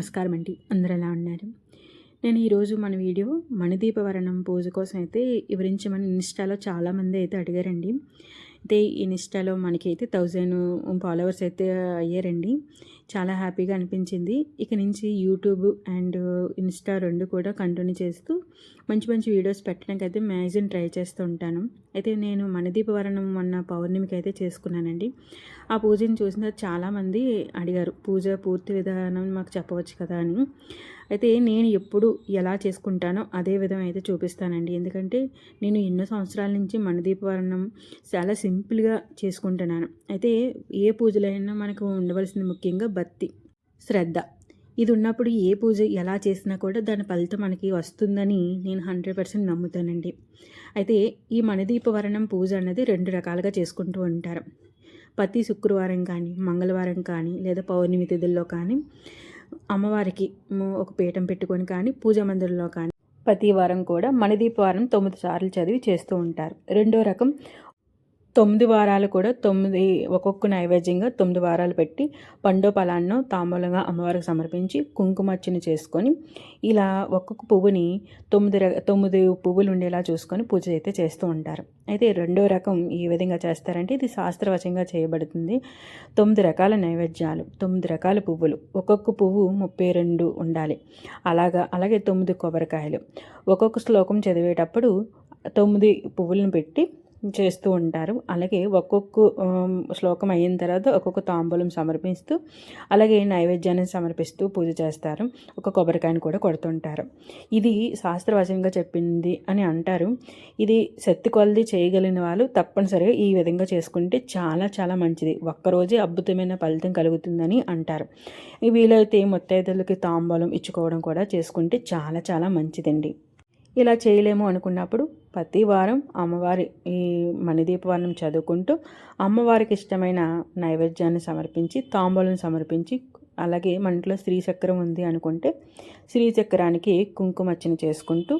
నమస్కారం అండి. అందరు ఎలా ఉన్నారు? నేను ఈరోజు మన వీడియో మణిదీపవరణం పూజ కోసం అయితే వివరించమని ఇన్స్టాలో చాలామంది అయితే అడిగారండి. అయితే ఇన్స్టాలో మనకి అయితే థౌజండ్ ఫాలోవర్స్ అయితే అయ్యారండి. చాలా హ్యాపీగా అనిపించింది. ఇక నుంచి యూట్యూబ్ అండ్ ఇన్స్టా రెండు కూడా కంటిన్యూ చేస్తూ మంచి మంచి వీడియోస్ పెట్టడానికి అయితే మ్యాక్సిమం ట్రై చేస్తూ ఉంటాను. అయితే నేను మణిదీపవరణం మొన్న పౌర్ణమికి అయితే చేసుకున్నానండి. ఆ పూజను చూసిన చాలామంది అడిగారు పూజ పూర్తి విధానం మాకు చెప్పవచ్చు కదా అని. అయితే నేను ఎప్పుడు ఎలా చేసుకుంటానో అదే విధం అయితే చూపిస్తానండి. ఎందుకంటే నేను ఎన్నో సంవత్సరాల నుంచి మనదీపవరణం చాలా సింపుల్గా చేసుకుంటున్నాను. అయితే ఏ పూజలైనా మనకు ఉండవలసింది ముఖ్యంగా భక్తి శ్రద్ధ. ఇది ఉన్నప్పుడు ఏ పూజ ఎలా చేసినా కూడా దాని ఫలితం మనకి వస్తుందని నేను హండ్రెడ్ పర్సెంట్ నమ్ముతానండి. అయితే ఈ మణదీపవరణం పూజ అన్నది రెండు రకాలుగా చేసుకుంటూ ఉంటారు. ప్రతి శుక్రవారం కానీ మంగళవారం కానీ లేదా పౌర్ణమి తిథుల్లో కానీ అమ్మవారికి ఒక పీఠం పెట్టుకొని కానీ పూజా మందిరంలో కానీ ప్రతి వారం కూడా మణిదీపవారం తొమ్మిది సార్లు చదివి చేస్తూ ఉంటారు. రెండో రకం తొమ్మిది వారాలు కూడా తొమ్మిది ఒక్కొక్క నైవేద్యంగా తొమ్మిది వారాలు పెట్టి పండో పలాన్నో తాంబూలంగా అమ్మవారికి సమర్పించి కుంకుమర్చన చేసుకొని ఇలా ఒక్కొక్క పువ్వుని తొమ్మిది తొమ్మిది పువ్వులు ఉండేలా చూసుకొని పూజ అయితే చేస్తూ ఉంటారు. అయితే రెండో రకం ఈ విధంగా చేస్తారంటే ఇది శాస్త్రవచంగా చేయబడుతుంది. తొమ్మిది రకాల నైవేద్యాలు తొమ్మిది రకాల పువ్వులు ఒక్కొక్క పువ్వు ముప్పై రెండు ఉండాలి. అలాగా అలాగే తొమ్మిది కొబ్బరికాయలు. ఒక్కొక్క శ్లోకం చదివేటప్పుడు తొమ్మిది పువ్వులను పెట్టి చేస్తూ ఉంటారు. అలాగే ఒక్కొక్క శ్లోకం అయిన తర్వాత ఒక్కొక్క తాంబూలం సమర్పిస్తూ అలాగే నైవేద్యాన్ని సమర్పిస్తూ పూజ చేస్తారు. ఒక కొబ్బరికాయను కూడా కొడుతుంటారు. ఇది శాస్త్రవశంగా చెప్పింది అని అంటారు. ఇది శక్తి కొలది చేయగలిగిన వాళ్ళు తప్పనిసరిగా ఈ విధంగా చేసుకుంటే చాలా చాలా మంచిది. ఒక్కరోజే అద్భుతమైన ఫలితం కలుగుతుందని అంటారు. వీలైతే ముత్తైదులకి తాంబూలం ఇచ్చుకోవడం కూడా చేసుకుంటే చాలా చాలా మంచిదండి. ఇలా చేయలేము అనుకున్నప్పుడు ప్రతి వారం అమ్మవారి ఈ మణిదీపవర్ణం చదువుకుంటూ అమ్మవారికి ఇష్టమైన నైవేద్యాన్ని సమర్పించి తాంబూలం సమర్పించి అలాగే మన ఇంట్లో శ్రీచక్రం ఉంది అనుకుంటే శ్రీచక్రానికి కుంకుమర్చన చేసుకుంటూ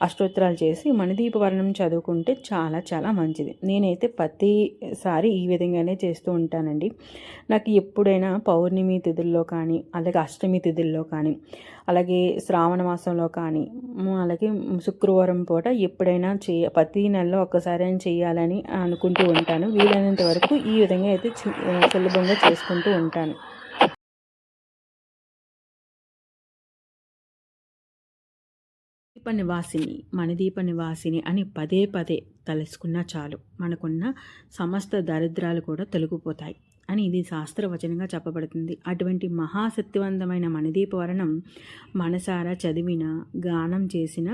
అష్టోత్తరాలు చేసి మణిదీపవర్ణం చదువుకుంటే చాలా చాలా మంచిది. నేనైతే ప్రతిసారి ఈ విధంగానే చేస్తూ ఉంటానండి. నాకు ఎప్పుడైనా పౌర్ణమి తిథుల్లో కానీ అలాగే అష్టమి తిథుల్లో కానీ అలాగే శ్రావణ మాసంలో కానీ అలాగే శుక్రవారం పూట ఎప్పుడైనా చేయ ప్రతి నెలలో ఒక్కసారి చేయాలని అనుకుంటూ ఉంటాను. వీలైనంత వరకు ఈ విధంగా అయితే సులభంగా చేసుకుంటూ ఉంటాను. దీప నివాసిని మణిదీప నివాసిని అని పదే పదే తలుసుకున్నా చాలు. మనకున్న సమస్త దరిద్రాలు కూడా తొలగిపోతాయి అని ఇది శాస్త్రవచనంగా చెప్పబడుతుంది. అటువంటి మహాశక్తివంతమైన మణిదీపవరణం మనసారా చదివిన గానం చేసిన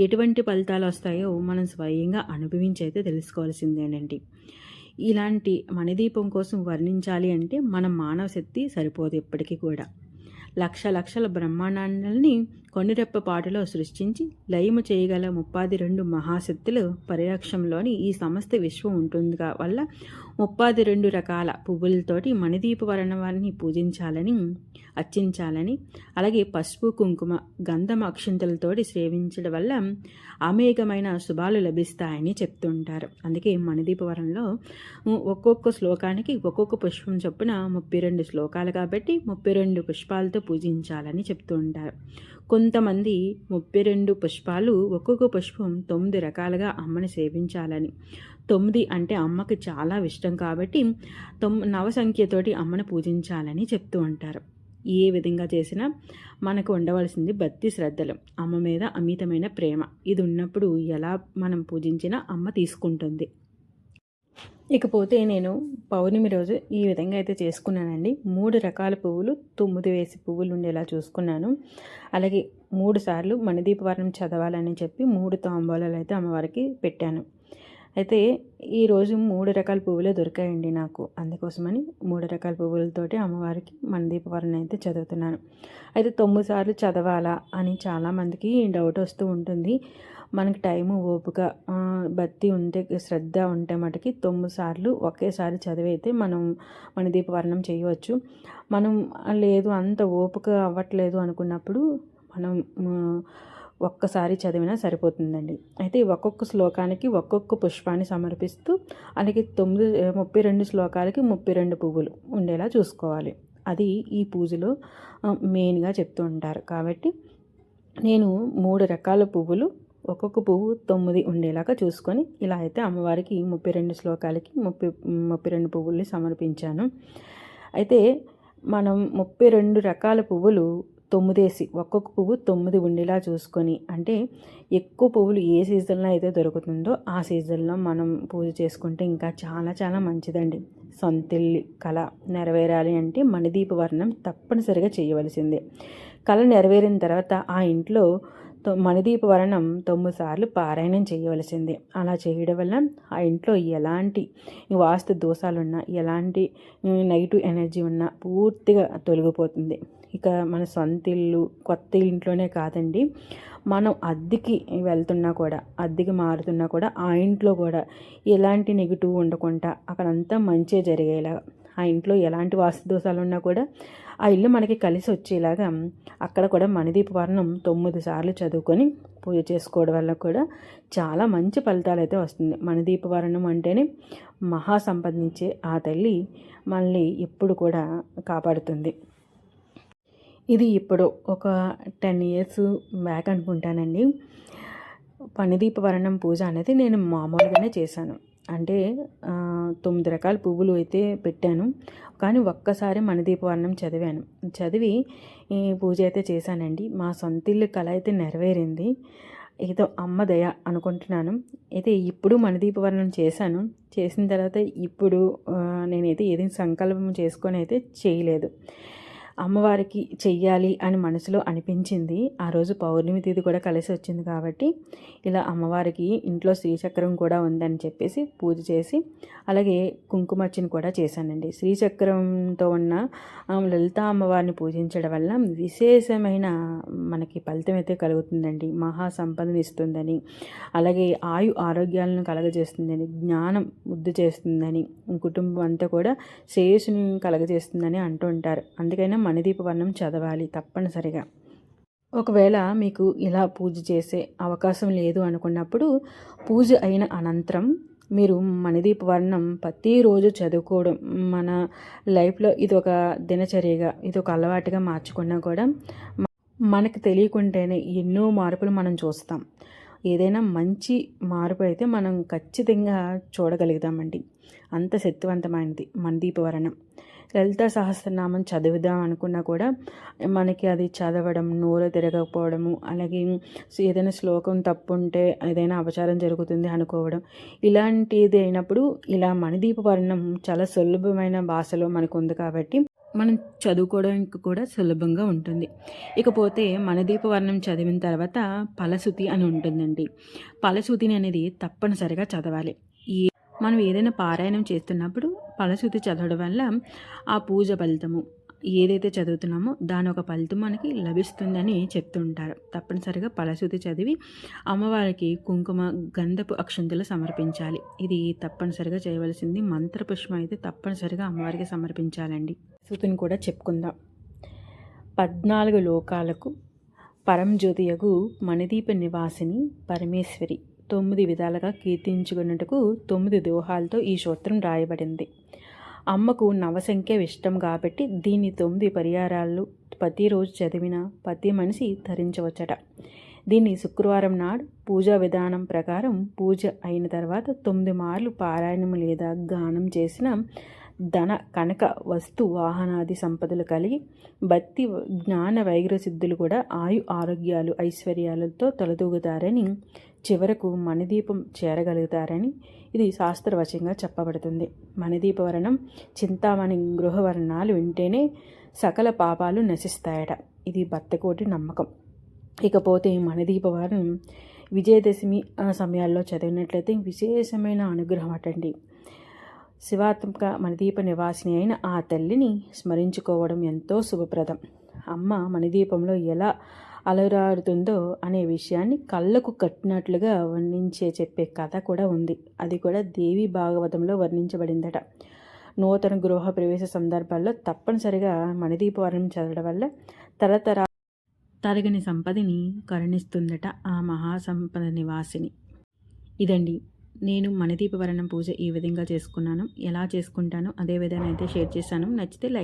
ఎటువంటి ఫలితాలు వస్తాయో మనం స్వయంగా అనుభవించైతే తెలుసుకోవాల్సిందేనండి ఇలాంటి మణిదీపం కోసం వర్ణించాలి అంటే మన మానవ శక్తి సరిపోదు ఎప్పటికీ కూడా. లక్ష లక్షల బ్రహ్మాండాలని కొన్నిరెప్ప పాటలో సృష్టించి లయము చేయగల ముప్పాది రెండు మహాశక్తులు పరిరక్షంలోని ఈ సమస్త విశ్వం ఉంటుంది వల్ల ముప్పాది రెండు రకాల పువ్వులతోటి మణిదీప వర్ణవారిని పూజించాలని అర్చించాలని అలాగే పసుపు కుంకుమ గంధం అక్షంతలతోటి సేవించడం వల్ల అమేఘమైన శుభాలు లభిస్తాయని చెప్తుంటారు. అందుకే మణిదీపవరంలో ఒక్కొక్క శ్లోకానికి ఒక్కొక్క పుష్పం చొప్పున ముప్పై రెండు శ్లోకాలు కాబట్టి ముప్పై రెండు పుష్పాలతో పూజించాలని చెప్తూ ఉంటారు కొంతమంది ముప్పై రెండు పుష్పాలు ఒక్కొక్క పుష్పం తొమ్మిది రకాలుగా అమ్మని సేవించాలని. తొమ్మిది అంటే అమ్మకి చాలా ఇష్టం కాబట్టి తొమ్ నవసంఖ్యతోటి అమ్మను పూజించాలని చెప్తూ ఉంటారు. ఏ విధంగా చేసినా మనకు ఉండవలసింది భక్తి శ్రద్ధలు అమ్మ మీద అమితమైన ప్రేమ. ఇది ఉన్నప్పుడు ఎలా మనం పూజించినా అమ్మ తీసుకుంటుంది. ఇకపోతే నేను పౌర్ణమి రోజు ఈ విధంగా అయితే చేసుకున్నానండి. మూడు రకాల పువ్వులు తొమ్మిది వేసి పువ్వులు ఉండేలా చూసుకున్నాను. అలాగే మూడు సార్లు మణిదీపవరణం చదవాలని చెప్పి మూడు తాంబూలాలు అయితే అమ్మవారికి పెట్టాను. అయితే ఈరోజు మూడు రకాల పువ్వులే దొరికాయండి నాకు. అందుకోసమని మూడు రకాల పువ్వులతోటి అమ్మవారికి మన దీపవరణ అయితే చదువుతున్నాను. అయితే తొమ్మిది సార్లు చదవాలా అని చాలామందికి డౌట్ వస్తూ ఉంటుంది. మనకి టైము ఓపిక బత్తి ఉంటే శ్రద్ధ ఉంటే మటుకి తొమ్మిది సార్లు ఒకేసారి చదివైతే మనం మన దీపవర్ణం చేయవచ్చు. మనం లేదు అంత ఓపిక అవ్వట్లేదు అనుకున్నప్పుడు మనం ఒక్కసారి చదివినా సరిపోతుందండి. అయితే ఒక్కొక్క శ్లోకానికి ఒక్కొక్క పుష్పాన్ని సమర్పిస్తూ అలాగే తొమ్మిది ముప్పై రెండు శ్లోకాలకి ముప్పై రెండు పువ్వులు ఉండేలా చూసుకోవాలి. అది ఈ పూజలో మెయిన్గా చెప్తూ ఉంటారు. కాబట్టి నేను మూడు రకాల పువ్వులు ఒక్కొక్క పువ్వు తొమ్మిది ఉండేలాగా చూసుకొని ఇలా అయితే అమ్మవారికి ముప్పై రెండు శ్లోకాలకి ముప్పై ముప్పై రెండు పువ్వుల్ని సమర్పించాను. అయితే మనం ముప్పై రెండు రకాల పువ్వులు తొమ్మిదేసి ఒక్కొక్క పువ్వు తొమ్మిది ఉండేలా చూసుకొని అంటే ఎక్కువ పువ్వులు ఏ సీజన్లో అయితే దొరుకుతుందో ఆ సీజన్లో మనం పూజ చేసుకుంటే ఇంకా చాలా చాలా మంచిదండి. సొంతిల్లి కళ నెరవేరాలి అంటే మణిదీప వర్ణం తప్పనిసరిగా చేయవలసిందే. కళ నెరవేరిన తర్వాత ఆ ఇంట్లో తొ- మణిదీప వరణం తొమ్మిది సార్లు పారాయణం చేయవలసింది. అలా చేయడం వల్ల ఆ ఇంట్లో ఎలాంటి వాస్తు దోషాలున్నా ఎలాంటి నెగిటివ్ ఎనర్జీ ఉన్నా పూర్తిగా తొలగిపోతుంది. ఇక మన సొంత ఇల్లు కొత్త ఇంట్లోనే కాదండి. మనం అద్దెకి వెళ్తున్నా కూడా అద్దెకి మారుతున్నా కూడా ఆ ఇంట్లో కూడా ఎలాంటి నెగిటివ్ ఉండకుండా అక్కడంతా మంచి జరిగేలా ఆ ఇంట్లో ఎలాంటి వాస్తుదోషాలు ఉన్నా కూడా ఆ ఇల్లు మనకి కలిసి వచ్చేలాగా అక్కడ కూడా మణిదీప వర్ణం తొమ్మిది సార్లు చదువుకొని పూజ చేసుకోవడం వల్ల కూడా చాలా మంచి ఫలితాలు అయితే వస్తుంది. మణిదీప వర్ణం అంటేనే మహా సంపాదించే ఆ తల్లి మనల్ని ఎప్పుడు కూడా కాపాడుతుంది. ఇది ఇప్పుడు ఒక టెన్ ఇయర్స్ బ్యాక్ అనుకుంటానండి. పనిదీప వర్ణం పూజ అనేది నేను మామూలుగానే చేశాను. అంటే తొమ్మిది రకాల పువ్వులు అయితే పెట్టాను. కానీ ఒక్కసారి మణిదీప వర్ణం చదివాను. చదివి ఈ పూజ అయితే చేశానండి. మా సొంత ఇల్లు కళ అయితే నెరవేరింది. ఏదో అమ్మ దయ అనుకుంటున్నాను. అయితే ఇప్పుడు మణిదీప వర్ణం చేశాను. చేసిన తర్వాత ఇప్పుడు నేనైతే ఏదైనా సంకల్పం చేసుకొని అయితే చేయలేదు. అమ్మవారికి చెయ్యాలి అని మనసులో అనిపించింది. ఆ రోజు పౌర్ణమి తిథి కూడా కలిసి వచ్చింది కాబట్టి ఇలా అమ్మవారికి ఇంట్లో శ్రీచక్రం కూడా ఉందని చెప్పేసి పూజ చేసి అలాగే కుంకుమర్చన కూడా చేశానండి. శ్రీచక్రంతో ఉన్న లలితా అమ్మవారిని పూజించడం వల్ల విశేషమైన మనకి ఫలితం అయితే కలుగుతుందండి. మహా సంపదను ఇస్తుందని అలాగే ఆయు ఆరోగ్యాలను కలగజేస్తుందని జ్ఞానం వృద్ధి చేస్తుందని కుటుంబం అంతా కూడా శ్రేయస్సుని కలగజేస్తుందని అంటూ ఉంటారు. అందుకైనా మణిదీప వర్ణం చదవాలి తప్పనిసరిగా. ఒకవేళ మీకు ఇలా పూజ చేసే అవకాశం లేదు అనుకున్నప్పుడు పూజ అయిన అనంతరం మీరు మణిదీప వర్ణం ప్రతిరోజు చదువుకోవడం మన లైఫ్లో ఇది ఒక దినచర్యగా ఇది ఒక అలవాటుగా మార్చుకున్నా కూడా మనకు తెలియకుంటేనే ఎన్నో మార్పులు మనం చూస్తాం. ఏదైనా మంచి మార్పు అయితే మనం ఖచ్చితంగా చూడగలుగుతామండి. అంత శక్తివంతమైనది మందీపవరణం. వర్ణం లలిత సహస్రనామం చదువుదాం అనుకున్నా కూడా మనకి అది చదవడం నోరు తిరగకపోవడము అలాగే ఏదైనా శ్లోకం తప్పు ఉంటే ఏదైనా అపచారం జరుగుతుంది అనుకోవడం ఇలాంటిది అయినప్పుడు ఇలా మణిదీపవర్ణం చాలా సులభమైన భాషలో మనకు ఉంది కాబట్టి మనం చదువుకోవడానికి కూడా సులభంగా ఉంటుంది. ఇకపోతే మనదీప వర్ణం చదివిన తర్వాత ఫలశ్రుతి అని ఉంటుందండి. ఫలశ్రుతిని అనేది తప్పనిసరిగా చదవాలి. మనం ఏదైనా పారాయణం చేస్తున్నప్పుడు ఫలశ్రుతి చదవడం వల్ల ఆ పూజ ఫలితము ఏదైతే చదువుతున్నామో దాని ఒక ఫలితం మనకి లభిస్తుందని చెప్తుంటారు. తప్పనిసరిగా ఫలశ్రుతి చదివి అమ్మవారికి కుంకుమ గంధపు అక్షంతలు సమర్పించాలి. ఇది తప్పనిసరిగా చేయవలసింది. మంత్రపుష్పం అయితే తప్పనిసరిగా అమ్మవారికి సమర్పించాలండి. శృతిని కూడా చెప్పుకుందాం. పద్నాలుగు లోకాలకు పరంజ్యోతియగు మణిదీప నివాసిని పరమేశ్వరి. తొమ్మిది విధాలుగా కీర్తించుకున్నట్టుకు తొమ్మిది దోహాలతో ఈ సూత్రం రాయబడింది. అమ్మకు నవసంఖ్య ఇష్టం కాబట్టి దీన్ని తొమ్మిది పరిహారాలు ప్రతిరోజు చదివిన ప్రతి మనిషి ధరించవచ్చట. దీన్ని శుక్రవారం నాడు పూజా విధానం ప్రకారం పూజ అయిన తర్వాత తొమ్మిది మార్లు పారాయణం లేదా గానం చేసిన ధన కనక వస్తు వాహనాది సంపదలు కలిగి భక్తి జ్ఞాన వైగ్ర సిద్ధులు కూడా ఆయు ఆరోగ్యాలు ఐశ్వర్యాలతో తొలదూగుతారని చివరకు మణిదీపం చేరగలుగుతారని ఇది శాస్త్రవచంగా చెప్పబడుతుంది. మనదీప వర్ణం చింతామణి గృహవర్ణాలు వింటేనే సకల పాపాలు నశిస్తాయట. ఇది భర్తకోటి నమ్మకం. ఇకపోతే మనదీప వర్ణం విజయదశమి సమయాల్లో చదివినట్లయితే విశేషమైన అనుగ్రహం అటండి. శివాత్మక మణిదీప నివాసిని అయిన ఆ తల్లిని స్మరించుకోవడం ఎంతో శుభప్రదం. అమ్మ మణిదీపంలో ఎలా అలరాడుతుందో అనే విషయాన్ని కళ్ళకు కట్టినట్లుగా వర్ణించే చెప్పే కథ కూడా ఉంది. అది కూడా దేవి భాగవతంలో వర్ణించబడిందట. నూతన గృహ ప్రవేశ సందర్భాల్లో తప్పనిసరిగా మణిదీప వర్ణం చదవడం వల్ల తరతర తరగని సంపదని కరుణిస్తుందట ఆ మహాసంపద నివాసిని. ఇదండి నేను మణిదీపవరణం పూజ ఈ విధంగా చేసుకున్నాను. ఎలా చేసుకుంటానో అదే విధంగా అయితే షేర్ చేశాను. నచ్చితే లైక్